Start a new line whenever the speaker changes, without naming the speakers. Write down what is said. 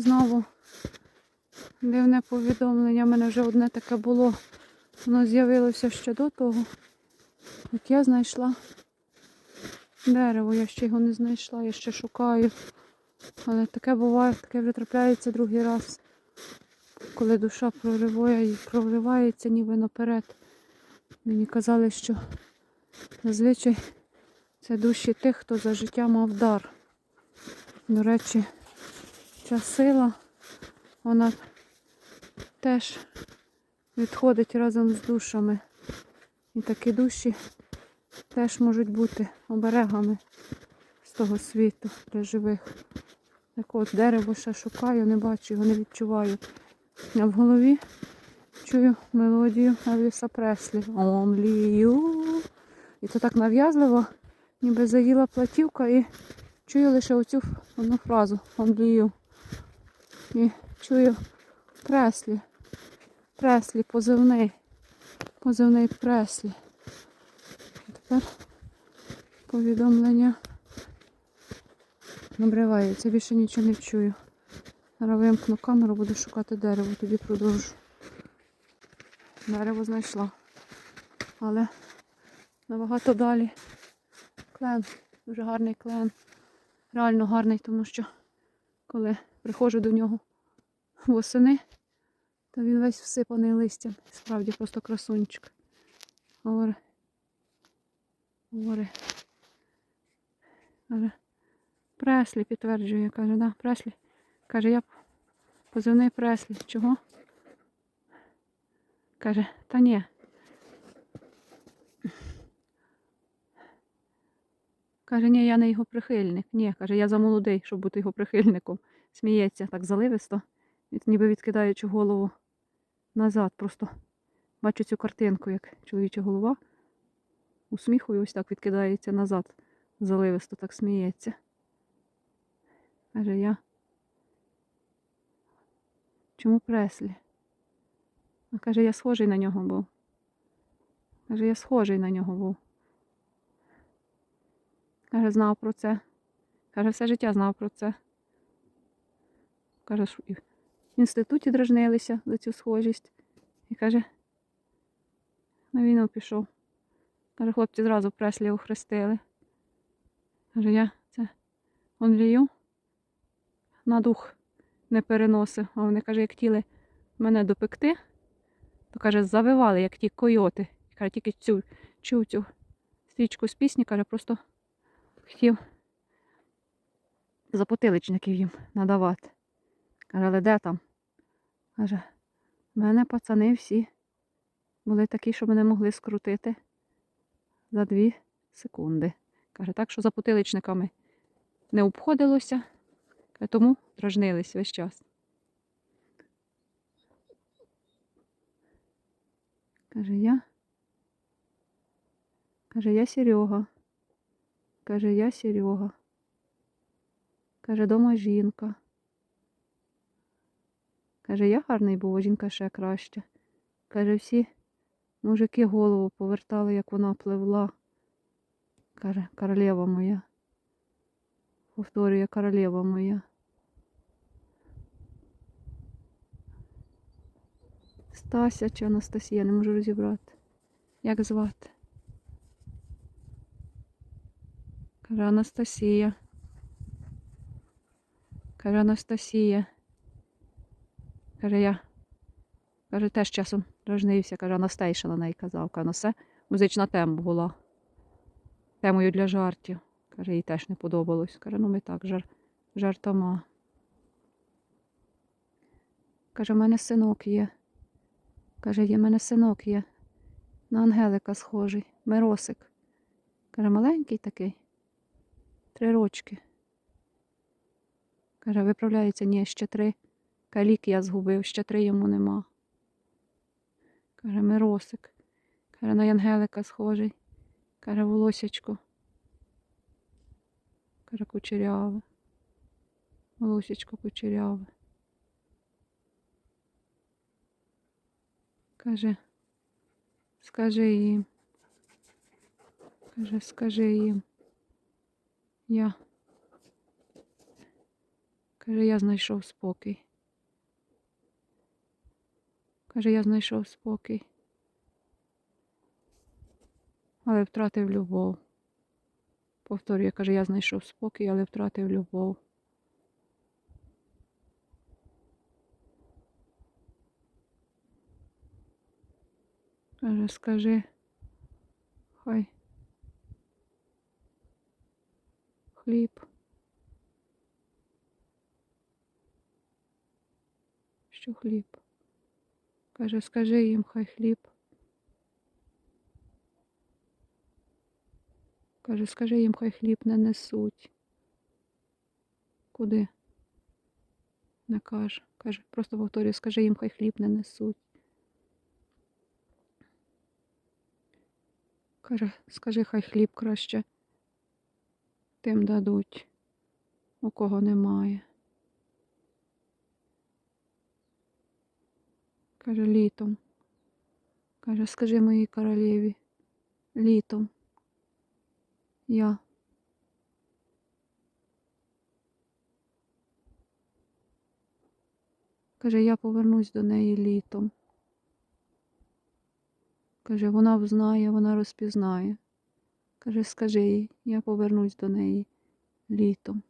знову дивне повідомлення. У мене вже одне таке було. Воно з'явилося ще до того, як я знайшла дерево. Я ще його не знайшла, я ще шукаю. Але таке буває, таке вже трапляється другий раз, коли душа прориває і проривається ніби наперед. Мені казали, що зазвичай це душі тих, хто за життя мав дар. До речі, ця сила, вона теж відходить разом з душами. І такі душі теж можуть бути оберегами з того світу для живих. Так от дерево ще шукаю, не бачу його, не відчуваю. А в голові чую мелодію Елвіса Преслі. Only you. І то так нав'язливо, ніби заїла платівка і чую лише оцю одну фразу Only you. І чую Преслі. Преслі, позивний. Позивний Преслі. Тепер повідомлення набривається, більше нічого не чую. Зараз вимкну камеру, буду шукати дерево, тоді продовжу. Дерево знайшла. Але набагато далі клен. Дуже гарний клен. Реально гарний, тому що коли приходжу до нього восени, то він весь всипаний листям. Справді просто красунчик. Говори. Говори. Каже, Преслі підтверджує, каже, да, Преслі. Каже, я позивний Преслі. Чого? Каже, та ні. Каже, ні, я не його прихильник. Ні, каже, я замолодий, щоб бути його прихильником. Сміється так заливисто, ніби відкидаючи голову назад. Просто бачу цю картинку, як чоловіча голова усміхує, ось так відкидається назад. Заливисто так сміється. Каже, я. Чому преслі? А каже, я схожий на нього був. Каже, я схожий на нього був. Каже, знав про це. Каже, все життя знав про це. Каже, що і в інституті дражнилися за цю схожість. І каже, на війну пішов. Каже, хлопці зразу преслі охрестили. Каже, я це онлію на дух не переносив. А вони, каже, як хотіли мене допекти, то каже, завивали, як ті койоти. Каже, тільки цю, чув цю стрічку з пісні, каже, просто хотів запотиличників їм надавати. Каже, де там? Каже, в мене пацани всі були такі, що мене могли скрутити за дві секунди. Каже, так що за потиличниками не обходилося, тому дражнились весь час. Каже, я. Каже, я Серега. Каже, я Серега. Каже, дома жінка. Каже, я гарний був, а жінка ще краще. Каже, всі мужики голову повертали, як вона пливла. Каже, королева моя. Повторює королева моя. Стася чи Анастасія, не можу розібрати. Як звати? Каже Анастасія. Каже Анастасія. Каже я. Каже, теж часом дражнився, каже, Анастейша на неї казав. Каже, ну все, музична тема була. Темою для жартів. Каже, їй теж не подобалось. Каже, ну ми так, жар, жартома. Каже, в мене синок є. Каже, є в мене синок є. На Ангелика схожий. Миросик. Каже, маленький такий. Три рочки. Каже, виправляється, ні, ще три. Калік я згубив, ще три йому нема. Каже, Миросик. Каже, на Янгелика схожий. Каже, волосячко. Каже, кучеряве. Волосячко кучеряве. Каже, скажи їм. Каже, скажи їм. Я. Каже, я знайшов спокій. Каже, я знайшов спокій. Але втратив любов. Повторює, каже, я знайшов спокій, але втратив любов. Каже, скажи, хай хліб. Що хліб? Каже, скажи їм, хай хліб. Каже, скажи їм, хай хліб не несуть. Куди? Не каже. Каже, просто повторюю, скажи їм, хай хліб не несуть. Каже, скажи, хай хліб краще тим дадуть, у кого немає. Каже, літом. Каже, скажи моїй королеві, літом. Я. Каже, я повернусь до неї літом. Каже, вона взнає, вона розпізнає. Каже, скажи їй, я повернусь до неї літом.